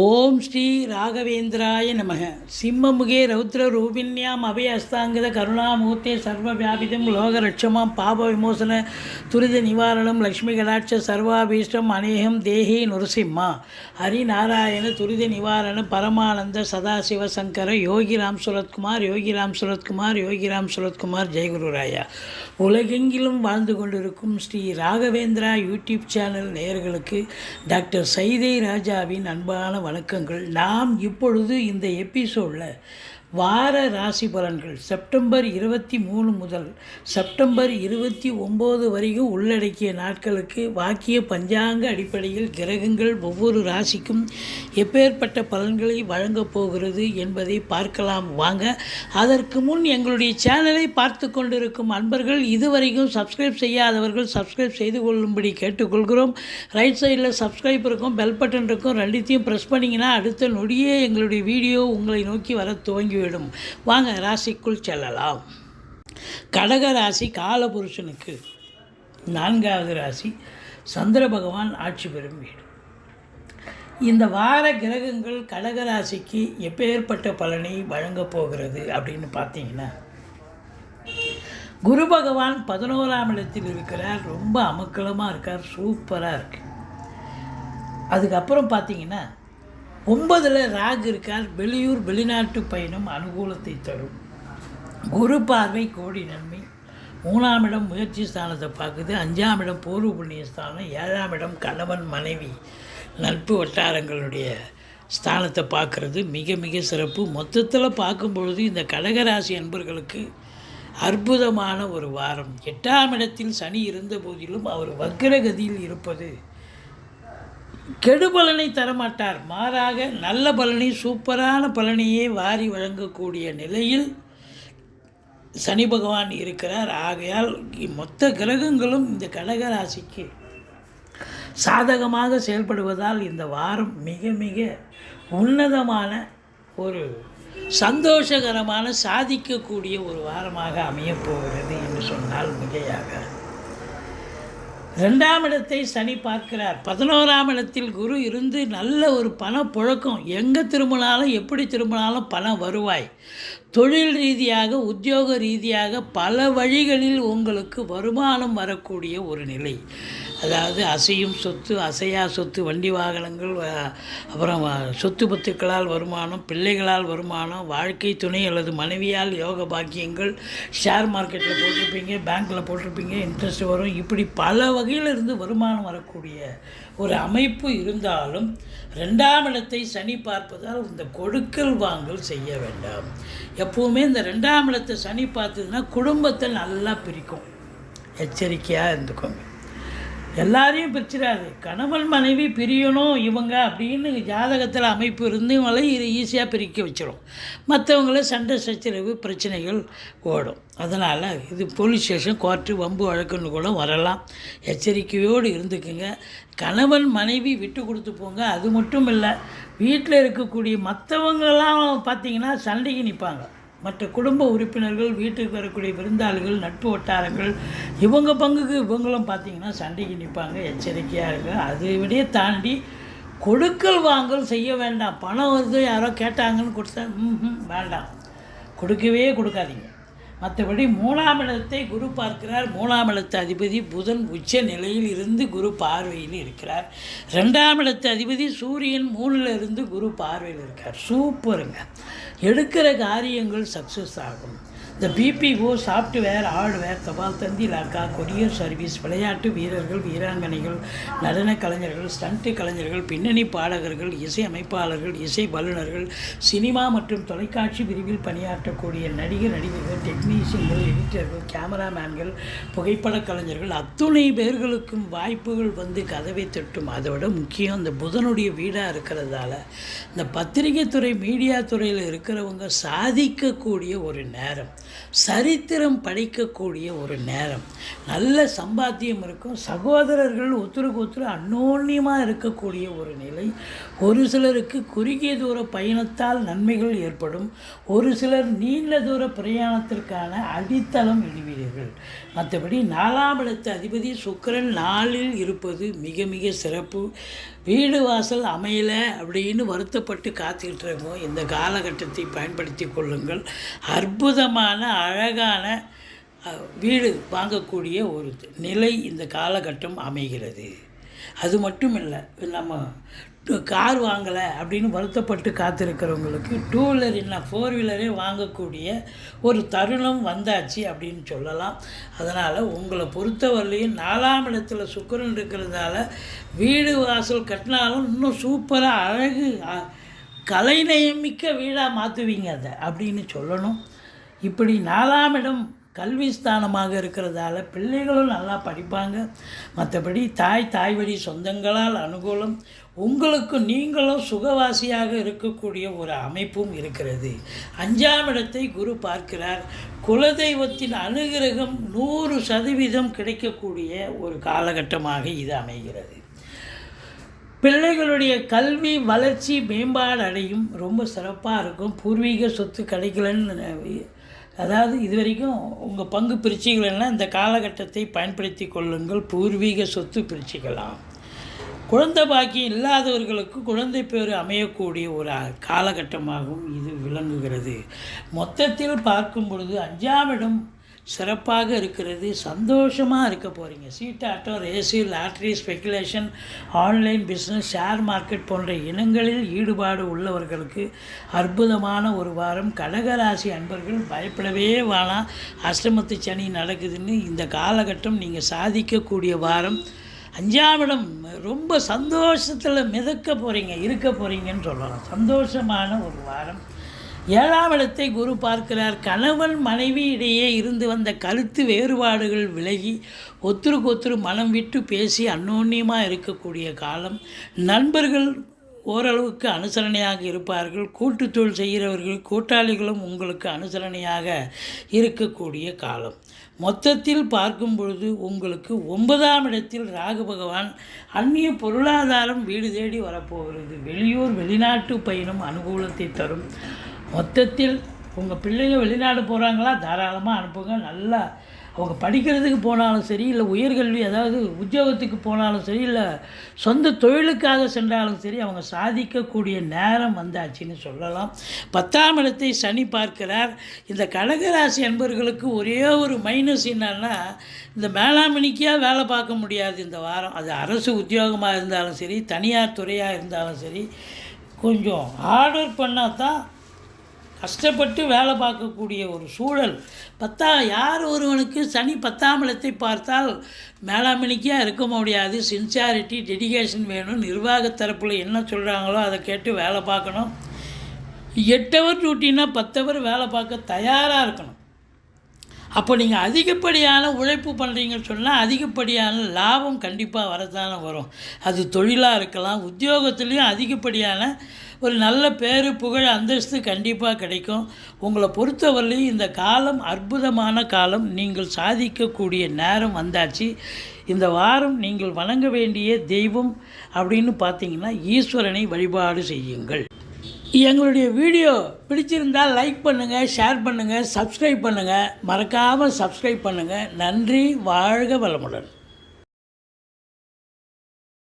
ஓம் ஸ்ரீ ராகவேந்திராய நமக. சிம்மமுகே ரௌத்ர ரூபிண்யாம் அபயஸ்தாங்கித கருணாமூர்த்தே சர்வ வியாபிதம் லோகரட்சமாம் பாப விமோசன துரித நிவாரணம் லக்ஷ்மி கடாட்ச சர்வாபீஷ்டம் அநேகம் தேஹி நுரசிம்மா. ஹரிநாராயண துரித நிவாரண பரமானந்த சதாசிவ சங்கர யோகிராம் சுரத்குமார் யோகிராம் சுரத்குமார் யோகிராம் சுரத்குமார் ஜெயகுருராயா உலகெங்கிலும் வாழ்ந்து கொண்டிருக்கும் ஸ்ரீ ராகவேந்திரா யூடியூப் சேனல் நேயர்களுக்கு டாக்டர் சைதை ராஜாவின் அன்பான வணக்கங்கள். நாம் இப்பொழுது இந்த எபிசோடில் வார ராசி பலன்கள். செப்டம்பர் இருபத்தி மூணு முதல் செப்டம்பர் இருபத்தி ஒம்பது வரைக்கும் உள்ளடக்கிய நாட்களுக்கு வாக்கிய பஞ்சாங்க அடிப்படையில் கிரகங்கள் ஒவ்வொரு ராசிக்கும் எப்பேற்பட்ட பலன்களை வழங்கப் போகிறது என்பதை பார்க்கலாம். வாங்க அதற்கு முன் எங்களுடைய சேனலை பார்த்து கொண்டிருக்கும் அன்பர்கள் இதுவரைக்கும் சப்ஸ்கிரைப் செய்யாதவர்கள் சப்ஸ்கிரைப் செய்து கொள்ளும்படி கேட்டுக்கொள்கிறோம். ரைட் சைடில் சப்ஸ்கிரைப் இருக்கும் பெல் பட்டன் இருக்கும் ரெண்டுத்தையும் ப்ரெஸ் பண்ணிங்கன்னா அடுத்த நொடியே எங்களுடைய வீடியோ உங்களை நோக்கி வர துவங்கி விடும். வாங்க ராசிக்குள் செல்லலாம். கடக ராசி காலபுருஷனுக்கு நான்காவது ராசி சந்திர பகவான் ஆட்சி பெறும் வீடு. இந்த வார கிரகங்கள் கடகராசிக்கு எப்பேற்பட்ட பலனை வழங்கப் போகிறது அப்படின்னு பார்த்தீங்கன்னா குரு பகவான் பதினோராம் இடத்தில் இருக்கிறார். ரொம்ப அமக்கலமாக இருக்கார். சூப்பராக இருக்கு. அதுக்கப்புறம் பார்த்தீங்கன்னா ஒன்பதில் ராகு இருக்கார். வெளியூர் வெளிநாட்டு பயணம் அனுகூலத்தை தரும். குரு பார்வை கோடி நன்மை. மூணாம் இடம் முயற்சி ஸ்தானத்தை பார்க்குது. அஞ்சாம் இடம் பூர்வ புண்ணிய ஸ்தானம். ஏழாம் இடம் கணவன் மனைவி நட்பு வட்டாரங்களுடைய ஸ்தானத்தை பார்க்குறது. மிக மிக சிறப்பு. மொத்தத்தில் பார்க்கும் பொழுது இந்த கடகராசி அன்பர்களுக்கு அற்புதமான ஒரு வாரம். எட்டாம் இடத்தில் சனி இருந்த போதிலும் அவர் வக்ரகதியில் இருப்பது கெடுபலனை தரமாட்டார். மாறாக நல்ல பலனை சூப்பரான பலனையே வாரி வழங்கக்கூடிய நிலையில் சனி பகவான் இருக்கிறார். ஆகையால் மொத்த கிரகங்களும் இந்த கடகராசிக்கு சாதகமாக செயல்படுவதால் இந்த வாரம் மிக மிக உன்னதமான ஒரு சந்தோஷகரமான சாதிக்கக்கூடிய ஒரு வாரமாக அமையப் போகிறது என்று சொன்னால் மிகையாக. ரெண்டாம் இடத்தை சனி பார்க்கிறார். பதினோராம் இடத்தில் குரு இருந்து நல்ல ஒரு பண புழக்கம். எங்கே திரும்பினாலும் எப்படி திரும்பினாலும் பணம் வருவாய். தொழில் ரீதியாக உத்தியோக ரீதியாக பல வழிகளில் உங்களுக்கு வருமானம் வரக்கூடிய ஒரு நிலை. அதாவது அசையும் சொத்து அசையா சொத்து வண்டி வாகனங்கள் அப்புறம் சொத்து பத்துக்களால் வருமானம் பிள்ளைகளால் வருமானம் வாழ்க்கை துணை அல்லது மனைவியால் யோக பாக்கியங்கள் ஷேர் மார்க்கெட்டில் போட்டிருப்பீங்க பேங்க்கில் போட்டிருப்பீங்க இன்ட்ரெஸ்ட் வரும். இப்படி பல வகையில் இருந்து வருமானம் வரக்கூடிய ஒரு அமைப்பு இருந்தாலும் ரெண்டாம் இடத்தை சனி பார்ப்பதால் இந்த கொடுக்கல் வாங்கல் செய்ய வேண்டாம். எப்போவுமே இந்த ரெண்டாம் இடத்தை சனி பார்த்ததுன்னா குடும்பத்தை நல்லா பிரிக்கும். எச்சரிக்கையாக இருந்துக்கோங்க. எல்லாரையும் பிரிச்சிடாது. கணவன் மனைவி பிரியணும் இவங்க அப்படின்னு ஜாதகத்தில் அமைப்பு இருந்தவங்களை இது ஈஸியாக பிரிக்க வச்சிடும் மற்றவங்கள சண்டை சச்சரவு பிரச்சனைகள் ஓடும். அதனால் இது போலீஸ் ஸ்டேஷன் கோர்ட்டு வம்பு வழக்குன்னு கூட வரலாம். எச்சரிக்கையோடு இருந்துக்குங்க. கணவன் மனைவி விட்டு கொடுத்து போங்க. அது மட்டும் இல்லை வீட்டில் இருக்கக்கூடிய மற்றவங்களாம் பார்த்தீங்கன்னா சண்டைக்கு நிற்பாங்க மற்ற குடும்ப உறுப்பினர்கள் வீட்டுக்கு வரக்கூடிய விருந்தாளிகள் நட்பு வட்டாரங்கள் இவங்க பங்குக்கு இவங்களும் பார்த்தீங்கன்னா சண்டைக்கு நிற்பாங்க எச்சரிக்கையாக இருங்க. அதை விட தாண்டி கொடுக்கல் வாங்கல் செய்ய வேண்டாம். பணம் வருது யாரோ கேட்டாங்கன்னு கொடுத்தா ம் வேண்டாம். கொடுக்கவே கொடுக்காதீங்க. மற்றபடி மூணாம் இடத்தை குரு பார்க்கிறார். மூணாம் இடத்து அதிபதி புதன் உச்ச நிலையில் இருந்து குரு பார்வையில் இருக்கிறார். ரெண்டாம் இடத்து அதிபதி சூரியன் மூணில் இருந்து குரு பார்வையில் இருக்கார். சூப்பருங்க. எடுக்கிற காரியங்கள் சக்ஸஸ் ஆகும். இந்த பிபிஓ சாஃப்ட்வேர் ஹார்ட்வேர் தபால் தந்தி லாக்கா கொரியர் சர்வீஸ் விளையாட்டு வீரர்கள் வீராங்கனைகள் நடன கலைஞர்கள் ஸ்டண்ட் கலைஞர்கள் பின்னணி பாடகர்கள் இசை அமைப்பாளர்கள் இசை வல்லுநர்கள் சினிமா மற்றும் தொலைக்காட்சி பிரிவில் பணியாற்றக்கூடிய நடிகர் நடிகர்கள் டெக்னீஷியன்கள் எடிட்டர்கள் கேமராமேன்கள் புகைப்படக் கலைஞர்கள் அத்துணை பேர்களுக்கும் வாய்ப்புகள் வந்து கதவை தட்டும். அதை விட முக்கியம் இந்த புதனுடைய வீடாக இருக்கிறதால. இந்த பத்திரிகை துறை மீடியா துறையில் இருக்கிறவங்க சாதிக்கக்கூடிய ஒரு நேரம். சரித்திரம் படைக்கக்கூடிய ஒரு நேரம். நல்ல சம்பாத்தியம் இருக்கும். சகோதரர்கள் ஒத்துருக்கு ஒத்துரு அன்னோன்யமாக இருக்கக்கூடிய ஒரு நிலை. ஒரு சிலருக்கு குறுகிய தூர பயணத்தால் நன்மைகள் ஏற்படும். ஒரு சிலர் நீண்ட தூர பிரயாணத்திற்கான அடித்தளம் இடுவீர்கள். மற்றபடி நாலாம் இடத்து அதிபதி சுக்கிரன் நாளில் இருப்பது மிக மிக சிறப்பு. வீடு வாசல் அமையலை அப்படின்னு வருத்தப்பட்டு காத்துக்கிட்டு இருக்கோம். இந்த காலகட்டத்தை பயன்படுத்தி கொள்ளுங்கள். அற்புதமான அழகான வீடு வாங்கக்கூடிய ஒரு நிலை இந்த காலகட்டம் அமைகிறது. அது மட்டும் இல்லை நம்ம கார் வாங்கலை அப்படின்னு வருத்தப்பட்டு காத்திருக்கிறவங்களுக்கு டூ வீலர் என்ன ஃபோர் வீலரே வாங்கக்கூடிய ஒரு தருணம் வந்தாச்சு அப்படின்னு சொல்லலாம். அதனால் உங்களை பொறுத்தவரையிலையும் நாலாம் இடத்துல சுக்கிரன் இருக்கிறதால வீடு வாசல் கட்டினாலும் இன்னும் சூப்பராக அழகு கலைநயமிக்க வீடாக மாற்றுவீங்க அதை அப்படின்னு சொல்லணும். இப்படி நாலாம் இடம் கல்வி ஸ்தானமாக இருக்கிறதால பிள்ளைகளும் நல்லா படிப்பாங்க. மற்றபடி தாய் தாய் வழி சொந்தங்களால் அனுகூலம் உங்களுக்கு நீங்களும் சுகவாசியாக இருக்கக்கூடிய ஒரு அமைப்பும் இருக்கிறது. அஞ்சாம் இடத்தை குரு பார்க்கிறார். குலதெய்வத்தின் அனுகிரகம் நூறு சதவீதம் கிடைக்கக்கூடிய ஒரு காலகட்டமாக இது அமைகிறது. பிள்ளைகளுடைய கல்வி வளர்ச்சி மேம்பாடு அடையும். ரொம்ப சிறப்பாக இருக்கும். பூர்வீக சொத்து கிடைக்கலன்னு அதாவது இது வரைக்கும் உங்கள் பங்கு பிரிச்சிக்கலன்னா இந்த காலகட்டத்தை பயன்படுத்தி கொள்ளுங்கள். பூர்வீக சொத்து பிரிச்சுக்கலாம் குழந்தை பாக்கியம் இல்லாதவர்களுக்கு குழந்தை பேர் அமையக்கூடிய ஒரு காலகட்டமாகவும் இது விளங்குகிறது. மொத்தத்தில் பார்க்கும் பொழுது அஞ்சாம் இடம் சிறப்பாக இருக்கிறது சந்தோஷமாக இருக்க போகிறீங்க சீட்டாட்டம் AC lottery speculation online business share market போன்ற இனங்களில் ஈடுபாடு உள்ளவர்களுக்கு அற்புதமான ஒரு வாரம். கடகராசி அன்பர்கள் பயப்படவே வேணாம். அஷ்டமத்து சனி நடக்குதுன்னு இந்த காலகட்டம் நீங்கள் சாதிக்கக்கூடிய வாரம். அஞ்சாம் இடம் ரொம்ப சந்தோஷத்தில் மிதக்க போகிறீங்க இருக்க போகிறீங்கன்னு சொல்லலாம். சந்தோஷமான ஒரு வாரம். ஏழாம் இடத்தை குரு பார்க்கிறார். கணவன் மனைவி இடையே இருந்து வந்த கருத்து வேறுபாடுகள் விலகி ஒத்துருக்கு ஒத்துரு மனம் விட்டு பேசி அன்னோன்யமாக இருக்கக்கூடிய காலம். நண்பர்கள் ஓரளவுக்கு அனுசரணையாக இருப்பார்கள். கூட்டு தொழில் செய்கிறவர்கள் கூட்டாளிகளும் உங்களுக்கு அனுசரணையாக இருக்கக்கூடிய காலம். மொத்தத்தில் பார்க்கும் பொழுது உங்களுக்கு ஒன்பதாம் இடத்தில் ராகு பகவான் அந்நிய பொருளாதாரம் வீடு தேடி வரப்போகிறது. வெளியூர் வெளிநாட்டு பயணம் அனுகூலத்தை தரும். மொத்தத்தில் உங்கள் பிள்ளைங்க வெளிநாடு போகிறாங்களா தாராளமாக அனுப்புங்க. நல்லா அவங்க படிக்கிறதுக்கு போனாலும் சரி இல்லை உயர்கல்வி அதாவது உத்தியோகத்துக்கு போனாலும் சரி இல்லை சொந்த தொழிலுக்காக சென்றாலும் சரி அவங்க சாதிக்கக்கூடிய நேரம் வந்தாச்சுன்னு சொல்லலாம். பத்தாம் இடத்தை சனி பார்க்கிறார். இந்த கடகராசி அன்பர்களுக்கு ஒரே ஒரு மைனஸ் என்னன்னா இந்த மேலாமணிக்காக வேலை பார்க்க முடியாது இந்த வாரம். அது அரசு உத்தியோகமாக இருந்தாலும் சரி தனியார் துறையாக இருந்தாலும் சரி கொஞ்சம் ஆர்டர் பண்ணால் தான் கஷ்டப்பட்டு வேலை பார்க்கக்கூடிய ஒரு சூழல். பத்தா யார் ஒருவனுக்கு சனி பத்தாம் இடத்தை பார்த்தால் மேலாமணிக்காக இருக்க முடியாது. சின்சியாரிட்டி டெடிகேஷன் வேணும். நிர்வாக தரப்பில் என்ன சொல்கிறாங்களோ அதை கேட்டு வேலை பார்க்கணும். எட்டு ஹவர் பத்தவர் பத்து ஹவர் வேலை பார்க்க தயாராக இருக்கணும். அப்போ நீங்கள் அதிகப்படியான உழைப்பு பண்ணுறீங்கன்னு சொன்னால் அதிகப்படியான லாபம் கண்டிப்பாக வரதானே வரும். அது தொழிலாக இருக்கலாம் உத்தியோகத்துலேயும் அதிகப்படியான ஒரு நல்ல பேரு புகழ் அந்தஸ்து கண்டிப்பாக கிடைக்கும். உங்களை பொறுத்தவரையிலும் இந்த காலம் அற்புதமான காலம். நீங்கள் சாதிக்கக்கூடிய நேரம் வந்தாச்சு. இந்த வாரம் நீங்கள் வணங்க வேண்டிய தெய்வம் அப்படின்னு பார்த்தீங்கன்னா ஈஸ்வரனை வழிபாடு செய்யுங்கள். எங்களுடைய வீடியோ பிடிச்சிருந்தால் லைக் பண்ணுங்கள் ஷேர் பண்ணுங்கள் சப்ஸ்கிரைப் பண்ணுங்கள் மறக்காமல் சப்ஸ்கிரைப் பண்ணுங்கள் நன்றி வாழ்க வளமுடன்.